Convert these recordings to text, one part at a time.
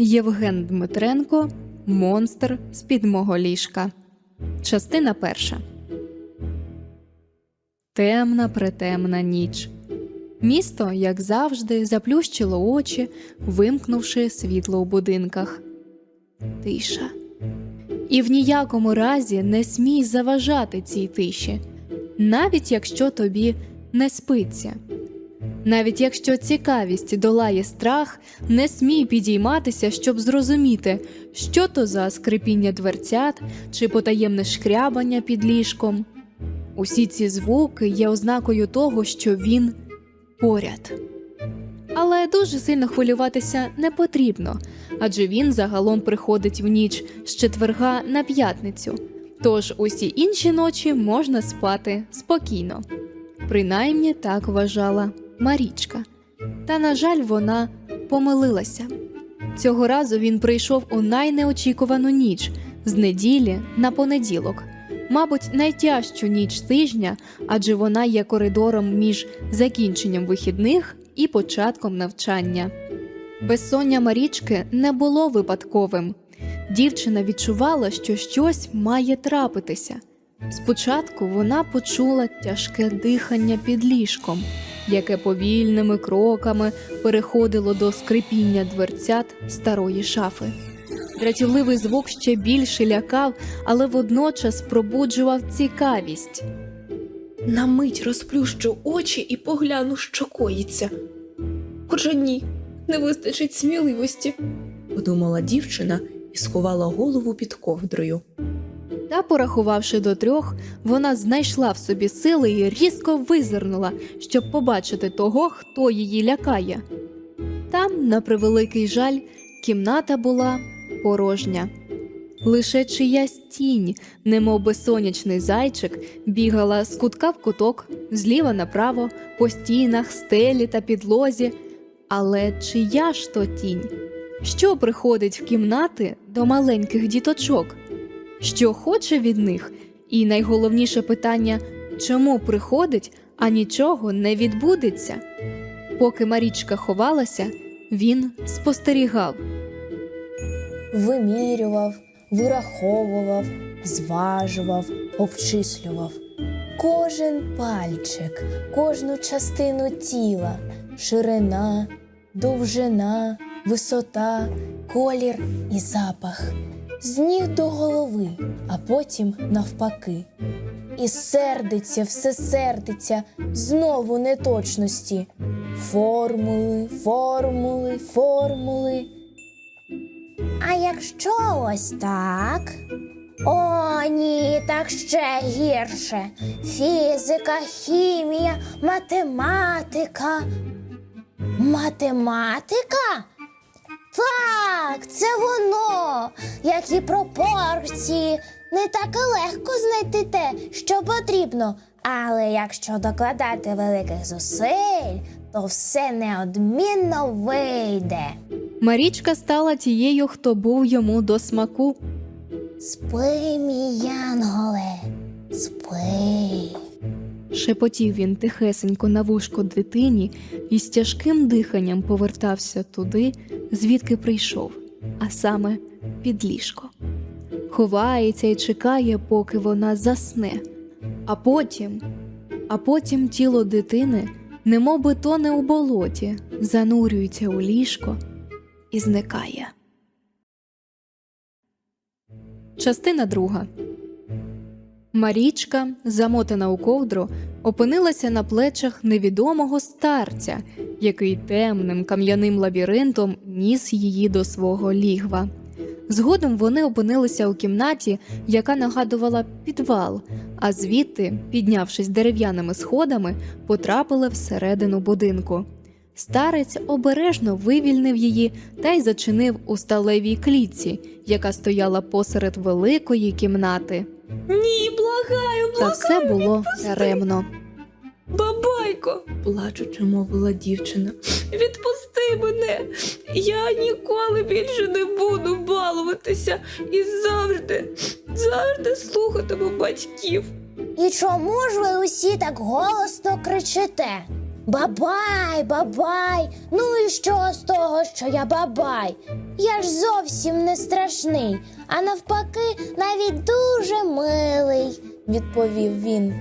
Євген Дмитренко Монстр з під мого ліжка. Частина перша. Темна притемна ніч. Місто, як завжди, заплющило очі, вимкнувши світло у будинках. Тиша. І в ніякому разі не смій заважати цій тиші, навіть якщо тобі не спиться. Навіть якщо цікавість долає страх, не смій підійматися, щоб зрозуміти, що то за скрипіння дверцят чи потаємне шкрябання під ліжком. Усі ці звуки є ознакою того, що він поряд. Але дуже сильно хвилюватися не потрібно, адже він загалом приходить в ніч з четверга на п'ятницю. Тож усі інші ночі можна спати спокійно. Принаймні так вважала Марічка. Та, на жаль, вона помилилася. Цього разу він прийшов у найнеочікувану ніч з неділі на понеділок, мабуть, найтяжчу ніч тижня, адже вона є коридором між закінченням вихідних і початком навчання. Безсоння Марічки не було випадковим. Дівчина відчувала, що щось має трапитися. Спочатку вона почула тяжке дихання під ліжком, яке повільними кроками переходило до скрипіння дверцят старої шафи. Дратівливий звук ще більше лякав, але водночас пробуджував цікавість. На мить розплющу очі і погляну, що коїться. Хоча ні, не вистачить сміливості, подумала дівчина і сховала голову під ковдрою. Та, порахувавши до трьох, вона знайшла в собі сили і різко визирнула, щоб побачити того, хто її лякає. Там, на превеликий жаль, кімната була порожня. Лише чиясь тінь, немов би сонячний зайчик, бігала з кутка в куток, зліва направо, по стінах, стелі та підлозі. Але чия ж то тінь? Що приходить в кімнати до маленьких діточок? Що хоче від них, і найголовніше питання чому приходить, а нічого не відбудеться. Поки Марічка ховалася, він спостерігав. вимірював, вираховував, зважував, обчислював. Кожен пальчик, кожну частину тіла, ширина, довжина, висота, колір і запах. З ніг до голови, а потім навпаки. І сердиться, все сердиться, знову неточності. Формули, формули, формули. А якщо ось так? О, ні, так ще гірше. Фізика, хімія, математика. Математика? Так, це воно. Які пропорції. Не так легко знайти те, що потрібно. Але якщо докладати великих зусиль, то все неодмінно вийде. Марічка стала тією, хто був йому до смаку. Спи, мій янголе, спи. Шепотів він тихесенько на вушко дитині і з тяжким диханням повертався туди, звідки прийшов, а саме під ліжко. Ховається і чекає, поки вона засне. А потім, а потім тіло дитини, немов би тоне у болоті, занурюється у ліжко і зникає. Частина друга. Марічка, замотана у ковдру, опинилася на плечах невідомого старця, який темним кам'яним лабіринтом ніс її до свого лігва. Згодом вони опинилися у кімнаті, яка нагадувала підвал, а звідти, піднявшись дерев'яними сходами, потрапили всередину будинку. Старець обережно вивільнив її та й зачинив у сталевій клітці, яка стояла посеред великої кімнати. Ні, благаю, Та все було даремно. бабайко, плачучи, мовила дівчина. Відпусти мене. Я ніколи більше не буду балуватися і завжди, завжди слухатиму батьків. І чому ж ви усі так голосно кричите? Бабай, бабай. Ну і що з того, що я бабай? Я ж зовсім не страшний, а навпаки, навіть дуже милий, відповів він.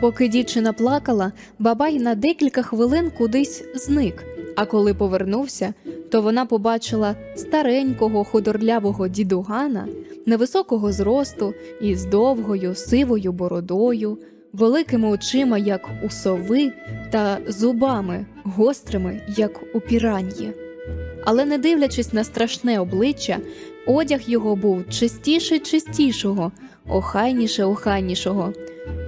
Поки дівчина плакала, бабай на декілька хвилин кудись зник. А коли повернувся, то вона побачила старенького худорлявого дідугана, невисокого зросту із довгою сивою бородою, великими очима, як у сови, та зубами гострими, як у піраньї. Але не дивлячись на страшне обличчя, одяг його був чистіше чистішого, охайніше охайнішого.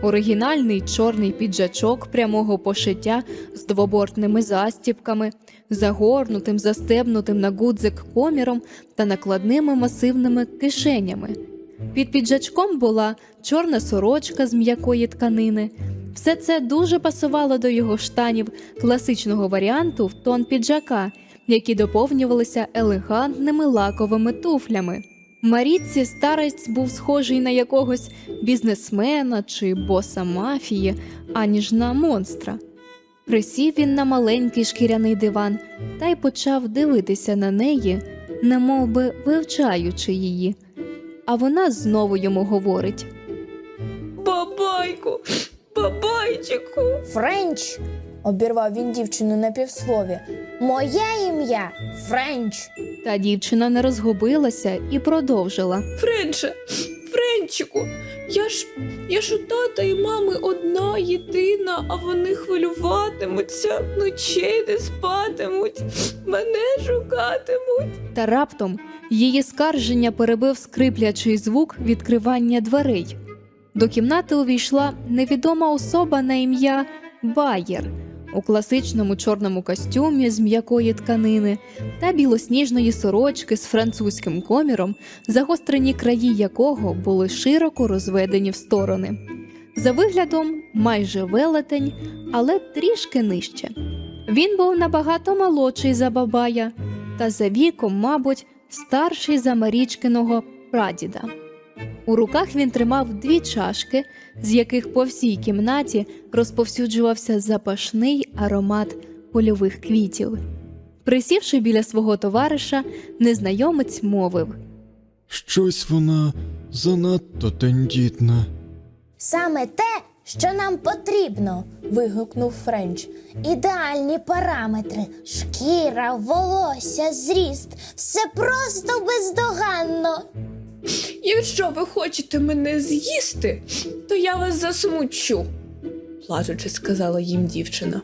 Оригінальний чорний піджачок прямого пошиття з двобортними застіпками, загорнутим, застебнутим на гудзик коміром та накладними масивними кишенями. Під піджачком була чорна сорочка з м'якої тканини. Все це дуже пасувало до його штанів класичного варіанту в тон піджака, які доповнювалися елегантними лаковими туфлями. Маріці старець був схожий на якогось бізнесмена чи боса мафії, аніж на монстра. Присів він на маленький шкіряний диван та й почав дивитися на неї, немовби вивчаючи її. А вона знову йому говорить: Бабайку, бабайчику. Френч, обірвав він дівчину на півслові. Моє ім'я Френч. та дівчина не розгубилася і продовжила. Френче, Френчику, я ж я ж у тата і мами одна єдина, а вони хвилюватимуться, ночей не спатимуть, мене шукатимуть. Та раптом її скарження перебив скриплячий звук відкривання дверей. До кімнати увійшла невідома особа на ім'я Байер у класичному чорному костюмі з м'якої тканини та білосніжної сорочки з французьким коміром, загострені краї якого були широко розведені в сторони. За виглядом майже велетень, але трішки нижче. Він був набагато молодший за бабая, та за віком, мабуть, старший за Марічкиного прадіда. У руках він тримав дві чашки, з яких по всій кімнаті розповсюджувався запашний аромат польових квітів. Присівши біля свого товариша, незнайомець мовив. Щось вона занадто тендітна. Саме те, що нам потрібно. вигукнув Френч. Ідеальні параметри, шкіра, волосся, зріст, все просто бездоганно. Якщо ви хочете мене з'їсти, то я вас засмучу, плачучи, сказала їм дівчина.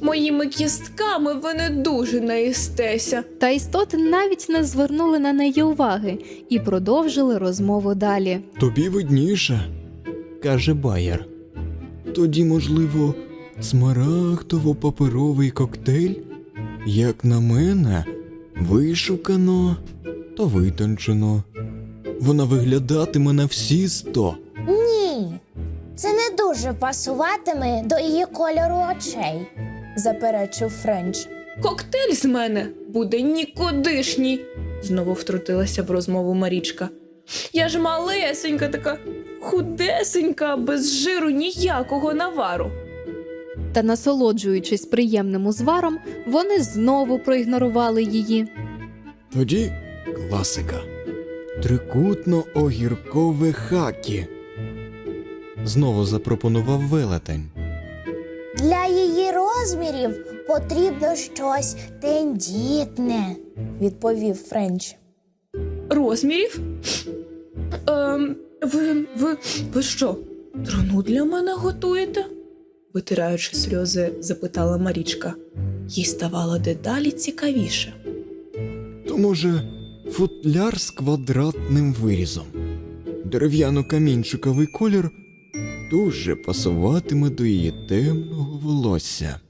Моїми кістками ви не дуже наїстеся. Та істоти навіть не звернули на неї уваги і продовжили розмову далі. Тобі видніше, каже Байер. Тоді, можливо, смарагдово-паперовий коктейль? Як на мене, вишукано та витончено. Вона виглядатиме на всі сто. Ні, це не дуже пасуватиме до її кольору очей. заперечив Френч. Коктейль з мене буде нікудишній, знову втрутилася в розмову Марічка. Я ж малесенька, така худесенька, без жиру ніякого навару. Та, насолоджуючись приємним узваром, вони знову проігнорували її. Тоді класика. Трикутно-огіркове хакі. Знову запропонував велетень. Для її розмірів потрібно щось тендітне. відповів Френч. Розмірів? Ем, ви, ви, ви що, трону для мене готуєте? витираючи сльози, запитала Марічка. Їй ставало дедалі цікавіше. То може футляр з квадратним вирізом. Дерев'яно-камінчиковий колір дуже пасуватиме до її темного волосся.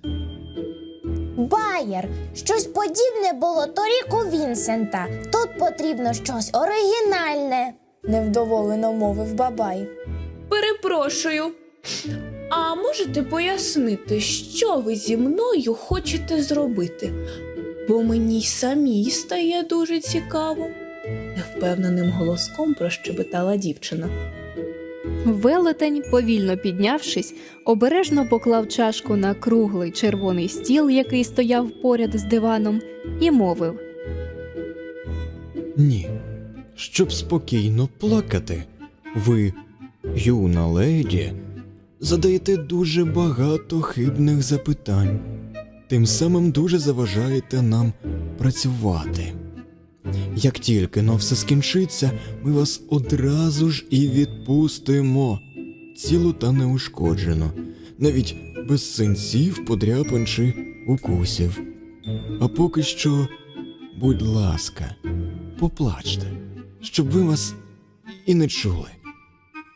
Байер, щось подібне було торік у Вінсента. Тут потрібно щось оригінальне. невдоволено мовив бабай. Перепрошую. А можете пояснити, що ви зі мною хочете зробити? Бо мені й самій стає дуже цікаво, невпевненим голоском прощебетала дівчина. Велетень, повільно піднявшись, обережно поклав чашку на круглий червоний стіл, який стояв поряд з диваном, і мовив. Ні. Щоб спокійно плакати, ви, юна леді, задаєте дуже багато хибних запитань, тим самим дуже заважаєте нам працювати. Як тільки но все скінчиться, ми вас одразу ж і відпустимо, цілу та неушкоджено, навіть без синців, подряпин чи укусів. А поки що, будь ласка, поплачте, щоб ви вас і не чули.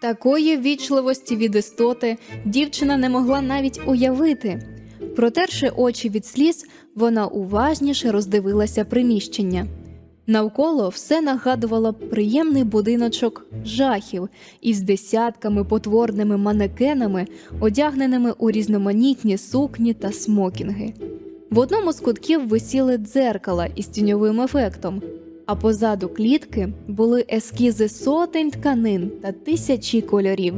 Такої ввічливості від істоти дівчина не могла навіть уявити. Протерши очі від сліз, вона уважніше роздивилася приміщення. Навколо все нагадувало приємний будиночок жахів із десятками потворними манекенами, одягненими у різноманітні сукні та смокінги. В одному з кутків висіли дзеркала із тіньовим ефектом, а позаду клітки були ескізи сотень тканин та тисячі кольорів.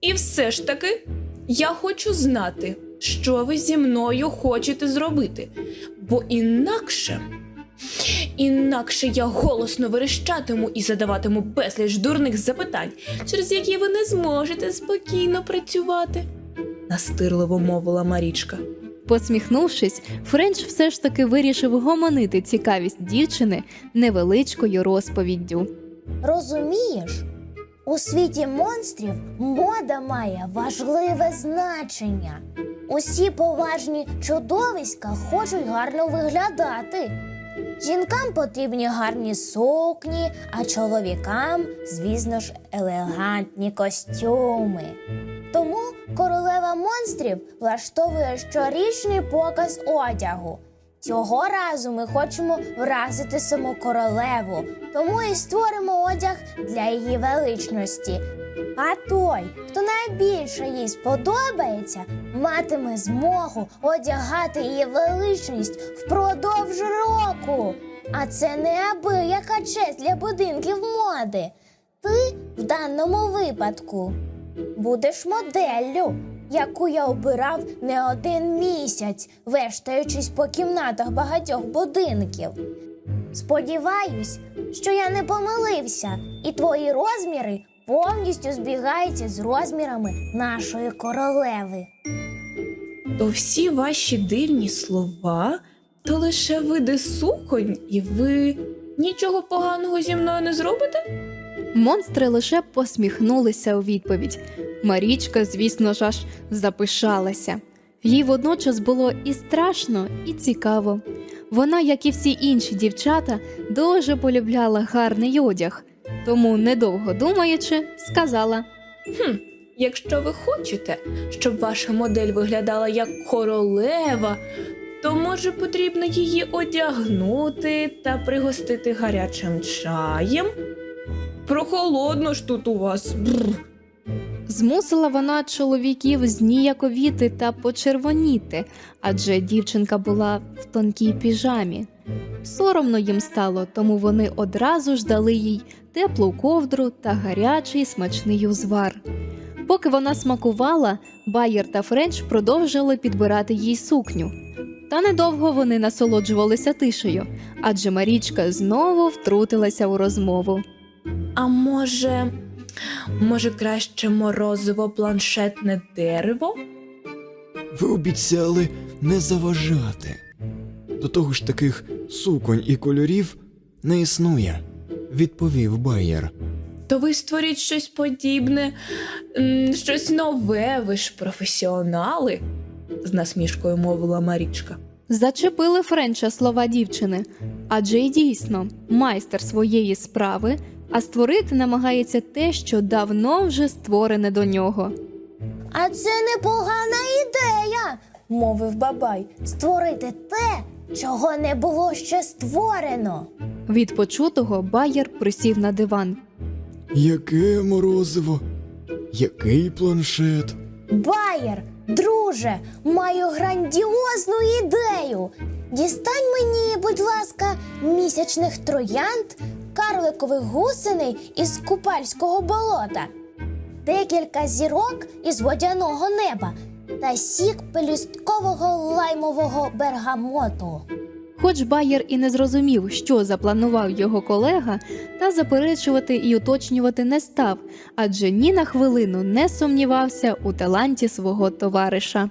І все ж таки, я хочу знати, що ви зі мною хочете зробити, бо інакше. Інакше я голосно верещатиму і задаватиму безліч дурних запитань, через які ви не зможете спокійно працювати, настирливо мовила Марічка. Посміхнувшись, Френч все ж таки вирішив гомонити цікавість дівчини невеличкою розповіддю. Розумієш? У світі монстрів мода має важливе значення. Усі поважні чудовиська хочуть гарно виглядати. Жінкам потрібні гарні сукні, а чоловікам, звісно ж, елегантні костюми. Тому королева монстрів влаштовує щорічний показ одягу. Цього разу ми хочемо вразити саму королеву, тому і створимо одяг для її величності. А той, хто найбільше їй сподобається, матиме змогу одягати її величність впродовж року. А це неабияка честь для будинків моди. Ти в даному випадку будеш моделлю, яку я обирав не один місяць, вештаючись по кімнатах багатьох будинків. Сподіваюсь, що я не помилився, і твої розміри повністю збігаються з розмірами нашої королеви. То всі ваші дивні слова, то лише види суконь, і ви нічого поганого зі мною не зробите? Монстри лише посміхнулися у відповідь. Марічка, звісно ж, аж запишалася. Їй водночас було і страшно, і цікаво. Вона, як і всі інші дівчата, дуже полюбляла гарний одяг, тому, недовго думаючи, сказала: Хм, якщо ви хочете, щоб ваша модель виглядала як королева, то може потрібно її одягнути та пригостити гарячим чаєм? Прохолодно ж тут у вас. Бррр. Змусила вона чоловіків зніяковіти та почервоніти, адже дівчинка була в тонкій піжамі. Соромно їм стало, тому вони одразу ж дали їй теплу ковдру та гарячий смачний узвар. Поки вона смакувала, Байер та Френч продовжили підбирати їй сукню. Та недовго вони насолоджувалися тишею, адже Марічка знову втрутилася у розмову. А може, може краще морозиво планшетне дерево? Ви обіцяли не заважати. До того ж таких суконь і кольорів не існує, відповів Байер. То ви створіть щось подібне, м, щось нове, ви ж професіонали, з насмішкою мовила Марічка. Зачепили Френча слова дівчини, адже й дійсно майстер своєї справи, а створити намагається те, що давно вже створене до нього. А це непогана ідея, мовив бабай. Створити те, чого не було ще створено. Від почутого Байер присів на диван. Яке морозиво? Який планшет? Байер, друже, маю грандіозну ідею. Дістань мені, будь ласка, місячних троянд, карликових гусеней із купальського болота. декілька зірок із водяного неба та сік пелюсткового лаймового бергамоту. Хоч Байер і не зрозумів, що запланував його колега, та заперечувати і уточнювати не став, адже ні на хвилину не сумнівався у таланті свого товариша.